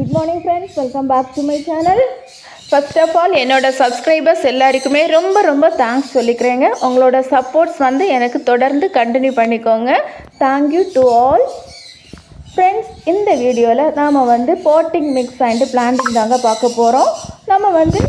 Good morning friends welcome back to my channel first of all என்னோடய subscribers எல்லாருக்குமே ரொம்ப ரொம்ப தேங்க்ஸ் சொல்லிக்கிறேங்க. உங்களோட சப்போர்ட்ஸ் வந்து எனக்கு தொடர்ந்து கண்டினியூ பண்ணிக்கோங்க. தேங்க்யூ டு ஆல் ஃப்ரெண்ட்ஸ் இந்த வீடியோவில் நாம் வந்து போட்டிங் மிக்ஸ் அண்ட் பிளான்டிங் தாங்க பார்க்க போகிறோம் நம்ம வந்து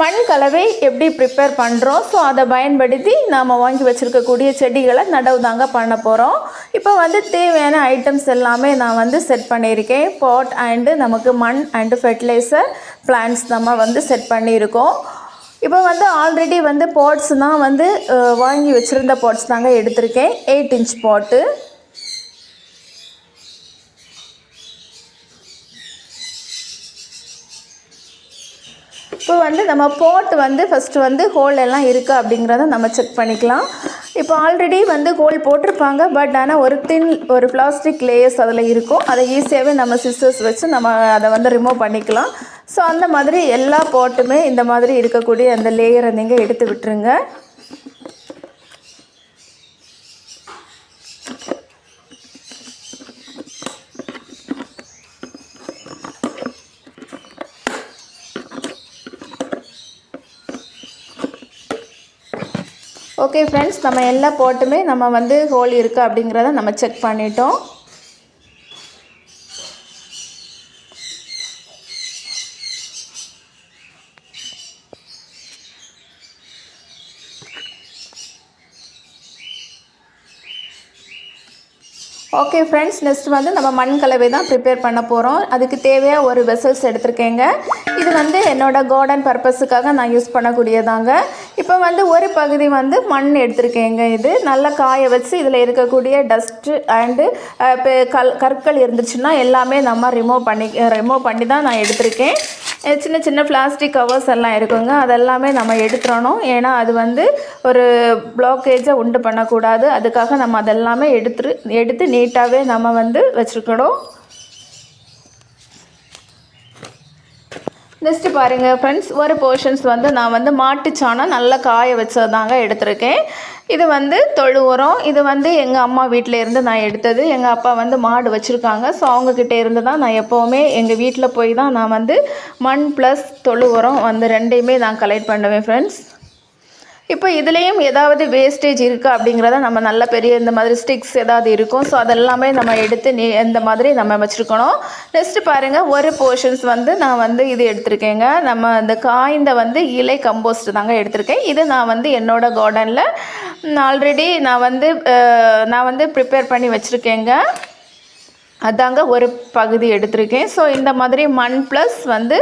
மண் கலவை எப்படி ப்ரிப்பேர் பண்ணுறோம் ஸோ அதை பயன்படுத்தி நாம் வாங்கி வச்சுருக்கக்கூடிய செடிகளை நடவு தாங்க பண்ண போகிறோம் இப்போ வந்து தேவையான ஐட்டம்ஸ் எல்லாமே நான் வந்து செட் பண்ணியிருக்கேன். பாட் அண்டு நமக்கு மண் அண்டு ஃபெர்டிலைசர் பிளான்ஸ் நம்ம வந்து செட் பண்ணியிருக்கோம். இப்போ வந்து ஆல்ரெடி வந்து பாட்ஸ் தான் வந்து வாங்கி வச்சுருந்த பாட்ஸ் தாங்க எடுத்திருக்கேன். எயிட் இன்ச் பாட்டு இப்போ வந்து நம்ம போட் வந்து ஃபஸ்ட்டு வந்து ஹோல் எல்லாம் இருக்குது அப்படிங்கிறத நம்ம செக் பண்ணிக்கலாம். இப்போ ஆல்ரெடி வந்து ஹோல் போட்டிருப்பாங்க பட் ஆனால் ஒரு தின் ஒரு பிளாஸ்டிக் லேயர்ஸ் அதில் இருக்கும். அதை ஈஸியாகவே நம்ம சிஸ்டர்ஸ் வச்சு நம்ம அதை வந்து ரிமூவ் பண்ணிக்கலாம். ஸோ அந்த மாதிரி எல்லா போட்டுமே இந்த மாதிரி இருக்கக்கூடிய அந்த லேயரை நீங்கள் எடுத்து விட்டுருங்க. ஓகே ஃப்ரெண்ட்ஸ் நம்ம எல்லா போட்டுமே நம்ம வந்து ஹோல் இருக்குது அப்படிங்கிறத நம்ம செக் பண்ணிட்டோம். ஓகே ஃப்ரெண்ட்ஸ் நெக்ஸ்ட் வந்து நம்ம மண் கலவை தான் ப்ரிப்பேர் பண்ண போகிறோம் அதுக்கு தேவையாக ஒரு வெசல்ஸ் எடுத்திருக்கேங்க. இது வந்து என்னோட கார்டன் பர்பஸுக்காக நான் யூஸ் பண்ணக்கூடியதாங்க. இப்போ வந்து ஒரு பகுதி வந்து மண் எடுத்திருக்கேங்க இது. நல்லா காய வச்சு இதில் இருக்கக்கூடிய டஸ்ட்டு அண்டு இப்போ கல் கற்கள் இருந்துச்சுன்னா எல்லாமே நம்ம ரிமூவ் பண்ணி ரிமூவ் பண்ணி தான் நான் எடுத்திருக்கேன். சின்ன சின்ன பிளாஸ்டிக் கவர்ஸ் எல்லாம் இருக்குங்க. அதெல்லாமே நம்ம எடுத்துடணும் ஏன்னா அது வந்து ஒரு பிளாக்கேஜை உண்டு பண்ணக்கூடாது. அதுக்காக நம்ம அதெல்லாமே எடுத்துரு எடுத்து நீட்டாகவே நம்ம வந்து வச்சுருக்கணும். நெக்ஸ்ட்டு பாருங்கள் ஃப்ரெண்ட்ஸ் ஒரு போர்ஷன்ஸ் வந்து நான் வந்து மாட்டுச்சாணம் நல்லா காய வச்சதாங்க எடுத்திருக்கேன். இது வந்து தொழு உரம். இது வந்து எங்கள் அம்மா வீட்டில் இருந்து நான் எடுத்தது. எங்கள் அப்பா வந்து மாடு வச்சுருக்காங்க. ஸோ அவங்கக்கிட்ட இருந்து தான் நான் எப்போவுமே எங்கள் வீட்டில் போய் தான் நான் வந்து மண் ப்ளஸ் தொழு உரம் வந்து ரெண்டையுமே நான் கலெக்ட் பண்ணுவேன் ஃப்ரெண்ட்ஸ் இப்போ இதுலேயும் ஏதாவது வேஸ்டேஜ் இருக்கா அப்படிங்கிறத நம்ம நல்ல பெரிய இந்த மாதிரி ஸ்டிக்ஸ் ஏதாவது இருக்கும். ஸோ அதெல்லாமே நம்ம எடுத்து நீ இந்த மாதிரி நம்ம வச்சுருக்கணும். நெக்ஸ்ட்டு பாருங்கள் ஒரு போர்ஷன்ஸ் வந்து நான் வந்து இது எடுத்திருக்கேங்க. நம்ம இந்த காய்ந்த வந்து இலை கம்போஸ்ட் தாங்க எடுத்திருக்கேன். இது நான் வந்து என்னோடய கார்டனில் ஆல்ரெடி நான் வந்து நான் வந்து ப்ரிப்பேர் பண்ணி வச்சுருக்கேங்க. அதாங்க ஒரு பகுதி எடுத்திருக்கேன். ஸோ இந்த மாதிரி மண் ப்ளஸ் வந்து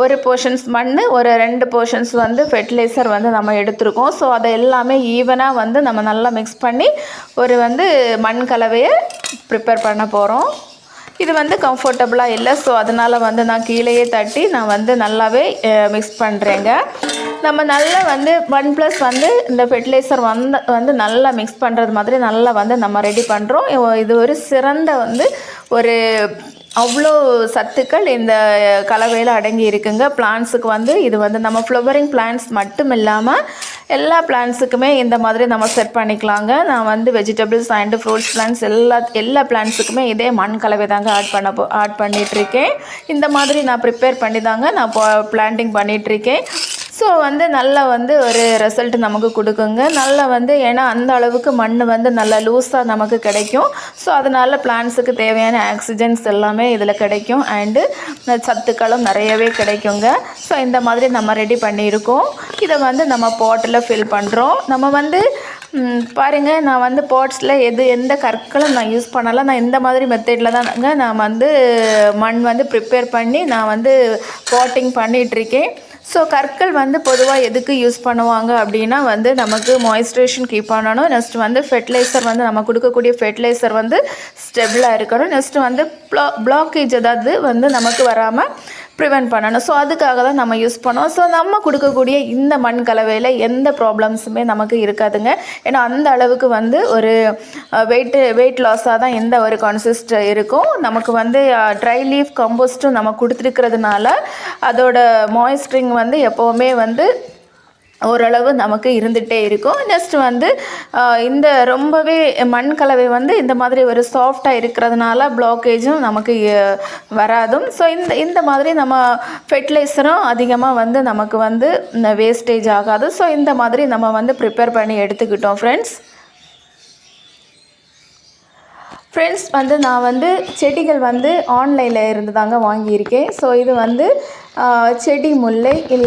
ஒரு போர்ஷன்ஸ் மண் ஒரு ரெண்டு போர்ஷன்ஸ் வந்து ஃபெர்டிலைசர் வந்து நம்ம எடுத்திருக்கோம். ஸோ அதை எல்லாமே ஈவனாக வந்து நம்ம நல்லா மிக்ஸ் பண்ணி ஒரு வந்து மண் கலவையை ப்ரிப்பேர் பண்ண போகிறோம் இது வந்து கம்ஃபர்டபுளாக இல்லை. ஸோ அதனால் வந்து நான் கீழேயே தட்டி நான் வந்து நல்லாவே மிக்ஸ் பண்ணுறேங்க நம்ம நல்லா வந்து ஒன் ப்ளஸ் வந்து இந்த ஃபெர்டிலைசர் வந்து வந்து நல்லா மிக்ஸ் பண்ணுறது மாதிரி நல்லா வந்து நம்ம ரெடி பண்ணுறோம் இது ஒரு சிறந்த வந்து ஒரு அவ்வளோ சத்துக்கள் இந்த கலவையில் அடங்கி இருக்குங்க. பிளான்ஸுக்கு வந்து இது வந்து நம்ம ஃப்ளவரிங் பிளான்ஸ் மட்டும் இல்லாமல் எல்லா பிளான்ஸுக்குமே இந்த மாதிரி நம்ம செட் பண்ணிக்கலாங்க. நான் வந்து வெஜிடபிள்ஸ் அண்டு ஃப்ரூட்ஸ் பிளான்ஸ் எல்லா எல்லா பிளான்ஸுக்குமே இதே மண் கலவை தாங்க ஆட் பண்ண போ ஆட் பண்ணிகிட்ருக்கேன் இந்த மாதிரி நான் ப்ரிப்பேர் பண்ணி தாங்க நான் பிளான்டிங் பண்ணிகிட்ருக்கேன் ஸோ வந்து நல்லா வந்து ஒரு ரிசல்ட் நமக்கு கொடுக்குங்க. நல்லா வந்து ஏன்னா அந்த அளவுக்கு மண் வந்து நல்லா லூஸாக நமக்கு கிடைக்கும். ஸோ அதனால் பிளான்ஸுக்கு தேவையான ஆக்சிஜன்ஸ் எல்லாமே இதில் கிடைக்கும். அண்டு சத்துக்களும் நிறையவே கிடைக்குங்க. ஸோ இந்த மாதிரி நம்ம ரெடி பண்ணியிருக்கோம். இதை வந்து நம்ம பாட்டில் ஃபில் பண்ணுறோம் நம்ம வந்து பாருங்கள் பாருங்க நான் வந்து பாட்ஸில் எது எந்த கற்களும் நான் யூஸ் பண்ணலை நான் இந்த மாதிரி மெத்தடில் தாங்க நான் வந்து மண் வந்து ப்ரிப்பேர் பண்ணி நான் வந்து பாட்டிங் பண்ணிகிட்ருக்கேன் ஸோ கற்கள் வந்து பொதுவாக எதுக்கு யூஸ் பண்ணுவாங்க அப்படின்னா வந்து நமக்கு மாய்ஸ்ட்ரேஷன் கீப் பண்ணணும். நெக்ஸ்ட் வந்து ஃபெர்டிலைசர் வந்து நம்ம கொடுக்கக்கூடிய ஃபெர்டிலைசர் வந்து ஸ்டெபிளாக இருக்கணும். நெக்ஸ்ட் வந்து ப்ளா பிளாக்கேஜ் ஏதாவது வந்து நமக்கு வராமல் ப்ரிவென்ட் பண்ணணும். ஸோ அதுக்காக தான் நம்ம யூஸ் பண்ணோம். ஸோ நம்ம கொடுக்கக்கூடிய இந்த மண் கலவையில் எந்த ப்ராப்ளம்ஸுமே நமக்கு இருக்காதுங்க. ஏன்னா அந்த அளவுக்கு வந்து ஒரு வெயிட் வெயிட் லாஸாக தான் எந்த ஒரு கான்சிஸ்ட் இருக்கும். நமக்கு வந்து ட்ரை லீஃப் கம்போஸ்ட்டும் நம்ம கொடுத்துருக்கிறதுனால அதோட மாய்ஸ்டரிங் வந்து எப்போவுமே வந்து ஓரளவு நமக்கு இருந்துகிட்டே இருக்கும். நெக்ஸ்ட் வந்து இந்த ரொம்பவே மண் கலவை வந்து இந்த மாதிரி ஒரு சாஃப்டாக இருக்கிறதுனால பிளாக்கேஜும் நமக்கு வராதும். ஸோ இந்த இந்த மாதிரி நம்ம ஃபெர்டிலைசரும் அதிகமாக வந்து நமக்கு வந்து வேஸ்டேஜ் ஆகாது. ஸோ இந்த மாதிரி நம்ம வந்து ப்ரிப்பேர் பண்ணி எடுத்துக்கிட்டோம் ஃப்ரெண்ட்ஸ் ஃப்ரெண்ட்ஸ் வந்து நான் வந்து செடிகள் வந்து ஆன்லைனில் இருந்து தாங்க வாங்கியிருக்கேன். ஸோ இது வந்து செடி முல்லை இல்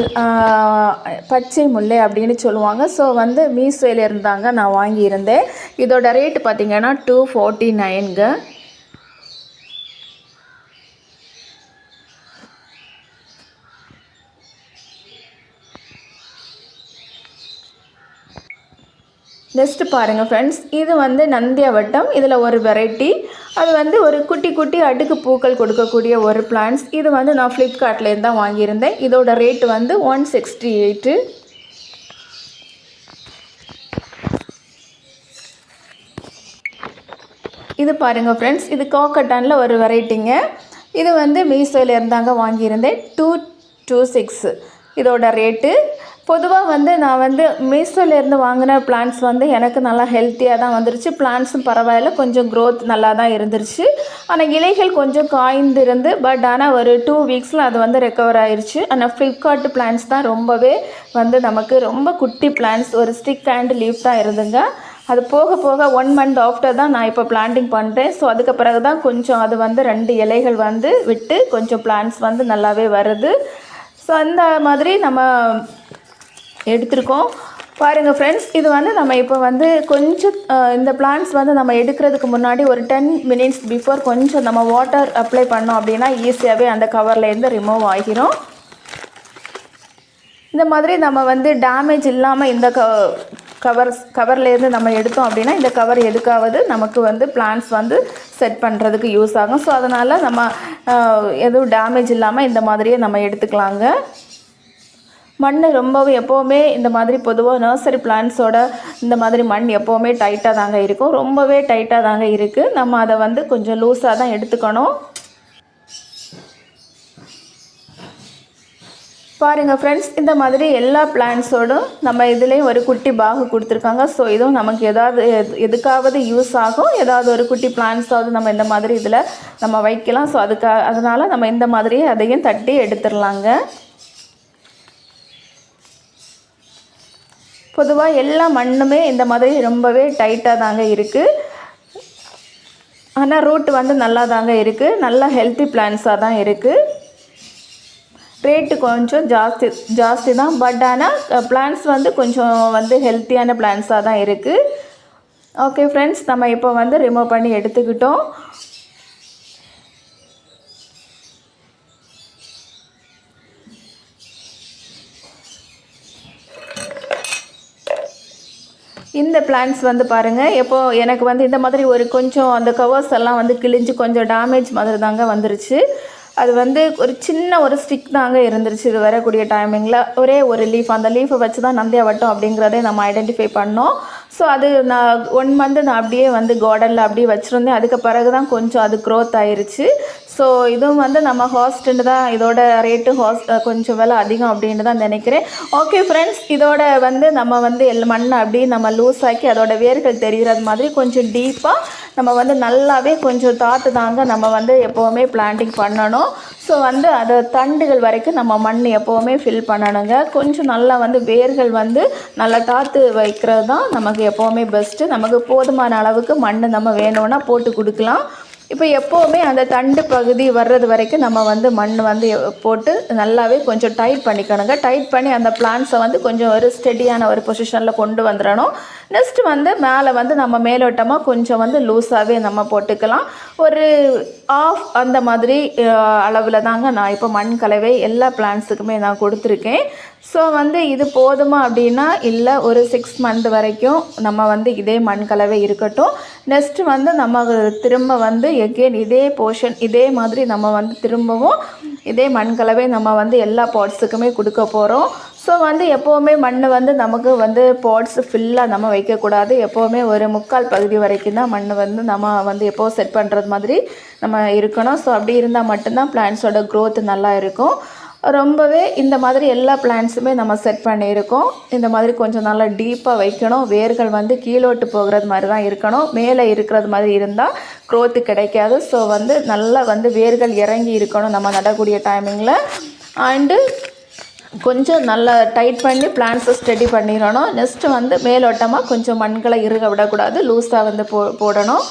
பச்சை முல்லை அப்படின்னு சொல்லுவாங்க. ஸோ வந்து மீசோயில் இருந்தாங்க நான் வாங்கியிருந்தேன். இதோட ரேட்டு பார்த்தீங்கன்னா டூ ஃபோர்ட்டி நைனுங்க நெக்ஸ்ட்டு பாருங்கள் ஃப்ரெண்ட்ஸ் இது வந்து நந்தியா வட்டம். இதில் ஒரு வெரைட்டி அது வந்து ஒரு குட்டி குட்டி அடுக்கு பூக்கள் கொடுக்கக்கூடிய ஒரு பிளான்ஸ் இது வந்து நான் ஃப்ளிப்கார்ட்லேருந்து தான் வாங்கியிருந்தேன். இதோட ரேட் வந்து ஒன் சிக்ஸ்டி எயிட்டு இது பாருங்கள் ஃப்ரெண்ட்ஸ் இது காக்கட்டானில் ஒரு வெரைட்டிங்க இது வந்து மீசோவில் இருந்தாங்க வாங்கியிருந்தேன். டூ டூ சிக்ஸ் இதோட ரேட்டு பொதுவாக வந்து நான் வந்து மீசோலேருந்து வாங்கின பிளான்ஸ் வந்து எனக்கு நல்லா ஹெல்த்தியாக தான் வந்துருச்சு. பிளான்ஸும் பரவாயில்ல கொஞ்சம் க்ரோத் நல்லா தான் இருந்துருச்சு. ஆனால் இலைகள் கொஞ்சம் காய்ந்து இருந்து பட் ஆனால் ஒரு டூ வீக்ஸில் அது வந்து ரெக்கவர் ஆயிடுச்சு ஆனால் ஃப்ளிப்கார்ட் பிளான்ஸ் தான் ரொம்பவே வந்து நமக்கு ரொம்ப குட்டி பிளான்ஸ் ஒரு ஸ்டிக் அண்ட் லீஃப் தான் இருந்துங்க. அது போக போக ஒன் மந்த் ஆஃப்டர் தான் நான் இப்போ பிளான்டிங் பண்ணுறேன் ஸோ அதுக்கு பிறகு தான் கொஞ்சம் அது வந்து ரெண்டு இலைகள் வந்து விட்டு கொஞ்சம் பிளான்ஸ் வந்து நல்லாவே வருது. ஸோ அந்த மாதிரி நம்ம எடுத்திருக்கோம். பாருங்கள் ஃப்ரெண்ட்ஸ் இது வந்து நம்ம இப்போ வந்து கொஞ்சம் இந்த பிளான்ஸ் வந்து நம்ம எடுக்கிறதுக்கு முன்னாடி ஒரு டென் மினிட்ஸ் பிஃபோர் கொஞ்சம் நம்ம வாட்டர் அப்ளை பண்ணோம் அப்படின்னா ஈஸியாகவே அந்த கவர்லேருந்து ரிமூவ் ஆகிரும். இந்த மாதிரி நம்ம வந்து டேமேஜ் இல்லாமல் இந்த க கவர்ஸ் கவர்லேருந்து நம்ம எடுத்தோம் அப்படின்னா இந்த கவர் எதுக்காவது நமக்கு வந்து பிளான்ஸ் வந்து செட் பண்ணுறதுக்கு யூஸ் ஆகும். ஸோ அதனால் நம்ம எதுவும் டேமேஜ் இல்லாமல் இந்த மாதிரியே நம்ம எடுத்துக்கலாங்க. மண் ரொம்பவே எப்போவுமே இந்த மாதிரி பொதுவாக நர்சரி பிளான்ஸோட இந்த மாதிரி மண் எப்போவுமே டைட்டாக தாங்க இருக்கும். ரொம்பவே டைட்டாக தாங்க இருக்குது நம்ம அதை வந்து கொஞ்சம் லூஸாக தான் எடுத்துக்கணும். பாருங்கள் ஃப்ரெண்ட்ஸ் இந்த மாதிரி எல்லா பிளான்ஸோடும் நம்ம இதுலேயும் ஒரு குட்டி பாகு கொடுத்துருக்காங்க. ஸோ இதுவும் நமக்கு ஏதாவது எதுக்காவது யூஸ் ஆகும். ஏதாவது ஒரு குட்டி பிளான்ஸாவது நம்ம இந்த மாதிரி இதில் நம்ம வைக்கலாம். ஸோ அதுக்காக அதனால் நம்ம இந்த மாதிரியே அதையும் தட்டி எடுத்துடலாங்க. பொதுவாக எல்லா மண்ணுமே இந்த மாதிரி ரொம்பவே டைட்டாக தாங்க இருக்குது ஆனால் ரூட் வந்து நல்லா தாங்க இருக்குது நல்லா ஹெல்த்தி பிளான்ஸாக தான் இருக்குது ரேட்டு கொஞ்சம் ஜாஸ்தி ஜாஸ்தி தான். பட் ஆனால் பிளான்ஸ் வந்து கொஞ்சம் வந்து ஹெல்த்தியான பிளான்ஸாக தான் இருக்குது ஓகே ஃப்ரெண்ட்ஸ் நம்ம இப்போ வந்து ரிமூவ் பண்ணி எடுத்துக்கிட்டோம். இந்த பிளான்ஸ் வந்து பாருங்கள் எப்போ எனக்கு வந்து இந்த மாதிரி ஒரு கொஞ்சம் அந்த கவர்ஸ் எல்லாம் வந்து கிழிஞ்சு கொஞ்சம் டேமேஜ் மாதிரி தாங்க வந்துருச்சு. அது வந்து ஒரு சின்ன ஒரு ஸ்டிக் தாங்க இருந்துருச்சு இது வரக்கூடிய டைமிங்கில் ஒரே ஒரு லீஃப் அந்த லீஃபை வச்சு தான் நந்தியாவட்டம் அப்படிங்கிறதே நம்ம ஐடென்டிஃபை பண்ணோம். ஸோ அது நான் ஒன் மந்த் நான் அப்படியே வந்து கார்டனில் அப்படியே வச்சுருந்தேன். அதுக்கு பிறகு தான் கொஞ்சம் அது க்ரோத் ஆயிருச்சு. ஸோ இதுவும் வந்து நம்ம ஹாஸ்டன்னு தான் இதோட ரேட்டு ஹாஸ்ட் கொஞ்சம் விலை அதிகம் அப்படின்னு தான் நினைக்கிறேன். ஓகே ஃப்ரெண்ட்ஸ் இதோட வந்து நம்ம வந்து எல் மண்ணை அப்படி நம்ம லூஸ் ஆக்கி அதோட வேர்கள் தெரிகிறது மாதிரி கொஞ்சம் டீப்பாக நம்ம வந்து நல்லாவே கொஞ்சம் தாத்து தாங்க நம்ம வந்து எப்போவுமே பிளான்டிங் பண்ணணும். ஸோ வந்து அது தண்டுகள் வரைக்கும் நம்ம மண் எப்போவுமே ஃபில் பண்ணணுங்க. கொஞ்சம் நல்லா வந்து வேர்கள் வந்து நல்லா தாத்து வைக்கிறது தான் நமக்கு எப்போவுமே பெஸ்ட்டு நமக்கு போதுமான அளவுக்கு மண் நம்ம வேணும்னா போட்டு கொடுக்கலாம். இப்போ எப்போவுமே அந்த தண்டு பகுதி வர்றது வரைக்கும் நம்ம வந்து மண் வந்து போட்டு நல்லாவே கொஞ்சம் டைட் பண்ணிக்கணுங்க. டைட் பண்ணி அந்த பிளான்ஸை வந்து கொஞ்சம் ஒரு ஸ்டெடியான ஒரு பொசிஷனில் கொண்டு வந்துடணும் நெக்ஸ்ட் வந்து மேலே வந்து நம்ம மேலோட்டமாக கொஞ்சம் வந்து லூஸாகவே நம்ம போட்டுக்கலாம். ஒரு ஆஃப் அந்த மாதிரி அளவில் தாங்க நான் இப்போ மண் கலவை எல்லா பிளான்ஸுக்குமே நான் கொடுத்துருக்கேன். ஸோ வந்து இது போதுமா அப்படின்னா இல்லை ஒரு சிக்ஸ் மந்த் வரைக்கும் நம்ம வந்து இதே மண் கலவை இருக்கட்டும். நெக்ஸ்ட் வந்து நம்ம திரும்ப வந்து எகெயின் இதே போர்ஷன் இதே மாதிரி நம்ம வந்து திரும்பவும் இதே மண் கலவை நம்ம வந்து எல்லா பாட்ஸுக்குமே கொடுக்க போகிறோம் ஸோ வந்து எப்போவுமே மண் வந்து நமக்கு வந்து பாட்ஸ் ஃபுல்லாக நம்ம வைக்கக்கூடாது. எப்போவுமே ஒரு முக்கால் பகுதி வரைக்கும் தான் மண் வந்து நம்ம வந்து எப்போ செட் பண்ணுறது மாதிரி நம்ம இருக்கணும். ஸோ அப்படி இருந்தால் மட்டும்தான் பிளான்ஸோட க்ரோத் நல்லா இருக்கும். ரொம்பவே இந்த மாதிரி எல்லா பிளான்ஸுமே நம்ம செட் பண்ணியிருக்கோம். இந்த மாதிரி கொஞ்சம் நல்லா டீப்பாக வைக்கணும். வேர்கள் வந்து கீழோட்டு போகிறது மாதிரி தான் இருக்கணும். மேலே இருக்கிறது மாதிரி இருந்தால் க்ரோத்து கிடைக்காது. ஸோ வந்து நல்லா வந்து வேர்கள் இறங்கி இருக்கணும் நம்ம நடக்கூடிய டைமிங்கில் அண்டு கொஞ்சம் நல்லா டைட் பண்ணி பிளான்ஸை ஸ்டடி பண்ணிடணும். நெக்ஸ்ட்டு வந்து மேலோட்டமாக கொஞ்சம் மண்களை இறுக விடக்கூடாது. லூஸாக வந்து போ போடணும்.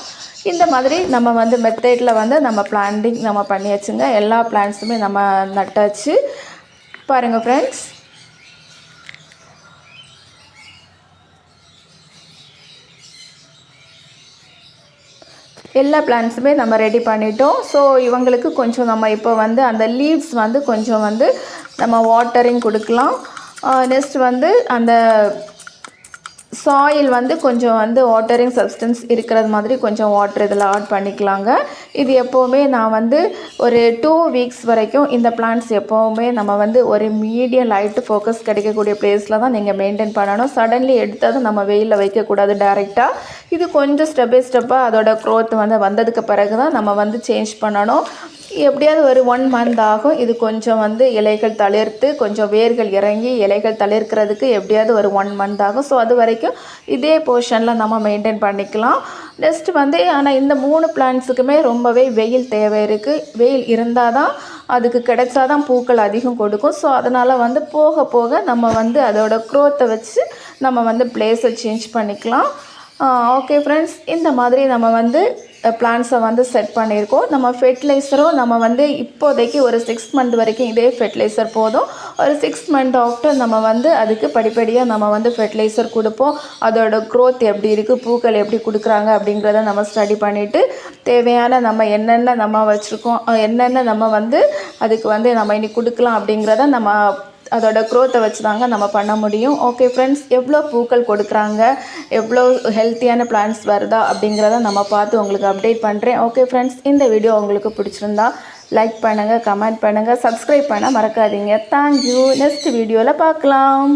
இந்த மாதிரி நம்ம வந்து மெத்தேடில் வந்து நம்ம பிளான்டிங் நம்ம பண்ணியாச்சுங்க. எல்லா பிளான்ஸுமே நம்ம நட்டாச்சு. பாருங்கள் ஃப்ரெண்ட்ஸ் எல்லா பிளான்ஸுமே நம்ம ரெடி பண்ணிட்டோம். ஸோ இவங்களுக்கு கொஞ்சம் நம்ம இப்போ வந்து அந்த லீவ்ஸ் வந்து கொஞ்சம் வந்து நம்ம வாட்டரிங் கொடுக்கலாம். நெக்ஸ்ட் வந்து அந்த சாயில் வந்து கொஞ்சம் வந்து வாட்டரிங் சப்ஸ்டன்ஸ் இருக்கிறது மாதிரி கொஞ்சம் வாட்டர் இதில் ஆட் பண்ணிக்கலாங்க. இது எப்போவுமே நான் வந்து ஒரு டூ வீக்ஸ் வரைக்கும் இந்த பிளான்ட்ஸ் எப்போவுமே நம்ம வந்து ஒரு மீடியம் லைட்டு ஃபோக்கஸ் கிடைக்கக்கூடிய பிளேஸில் தான் நீங்கள் மெயின்டைன் பண்ணணும். சடன்லி எடுத்ததும் நம்ம வெயிலில் வைக்கக்கூடாது டைரெக்டாக இது கொஞ்சம் ஸ்டெப் பை ஸ்டெப்பாக அதோட க்ரோத் வந்து வந்ததுக்கு பிறகு தான் நம்ம வந்து சேஞ்ச் பண்ணணும். எப்படியாவது ஒரு ஒன் மந்த் ஆகும். இது கொஞ்சம் வந்து இலைகள் தளிர்த்து கொஞ்சம் வேர்கள் இறங்கி இலைகள் தளிர்க்கிறதுக்கு எப்படியாவது ஒரு ஒன் மந்த் ஆகும். ஸோ அது வரைக்கும் இதே போர்ஷனில் நம்ம மெயின்டைன் பண்ணிக்கலாம். நெக்ஸ்ட் வந்து ஆனால் இந்த மூணு பிளான்ட்ஸுக்குமே ரொம்பவே வெயில் தேவை இருக்குது வெயில் இருந்தால் தான் அதுக்கு கிடைச்சா தான் பூக்கள் அதிகம் கொடுக்கும். ஸோ அதனால் வந்து போக போக நம்ம வந்து அதோட க்ரோத்தை வச்சு நம்ம வந்து பிளேஸை சேஞ்ச் பண்ணிக்கலாம். ஓகே ஃப்ரெண்ட்ஸ் இந்த மாதிரி நம்ம வந்து பிளான்ஸை வந்து செட் பண்ணியிருக்கோம். நம்ம ஃபெர்டிலைசரும் நம்ம வந்து இப்போதைக்கு ஒரு சிக்ஸ் மந்த் வரைக்கும் இதே ஃபெர்டிலைசர் போதும். ஒரு சிக்ஸ் மந்த் ஆஃப்டர் நம்ம வந்து அதுக்கு படிப்படியாக நம்ம வந்து ஃபெர்டிலைசர் கொடுப்போம். அதோட க்ரோத் எப்படி இருக்குது பூக்கள் எப்படி கொடுக்குறாங்க அப்படிங்கிறத நம்ம ஸ்டடி பண்ணிவிட்டு தேவையான நம்ம என்னென்ன நம்ம வச்சுருக்கோம் என்னென்ன நம்ம வந்து அதுக்கு வந்து நம்ம இனி கொடுக்கலாம் அப்படிங்கிறத நம்ம அதோட க்ரோத்தை வச்சு தாங்க நம்ம பண்ண முடியும். ஓகே ஃப்ரெண்ட்ஸ் எவ்வளோ பூக்கள் கொடுக்குறாங்க? எவ்வளோ ஹெல்த்தியான பிளான்ஸ் வருதா அப்படிங்கிறத நம்ம பார்த்து உங்களுக்கு அப்டேட் பண்ணுறேன் ஓகே ஃப்ரெண்ட்ஸ் இந்த வீடியோ உங்களுக்கு பிடிச்சிருந்தா லைக் பண்ணுங்கள் கமெண்ட் பண்ணுங்கள் சப்ஸ்கிரைப் பண்ண மறக்காதீங்க. தேங்க்யூ நெக்ஸ்ட் வீடியோவில் பார்க்கலாம்.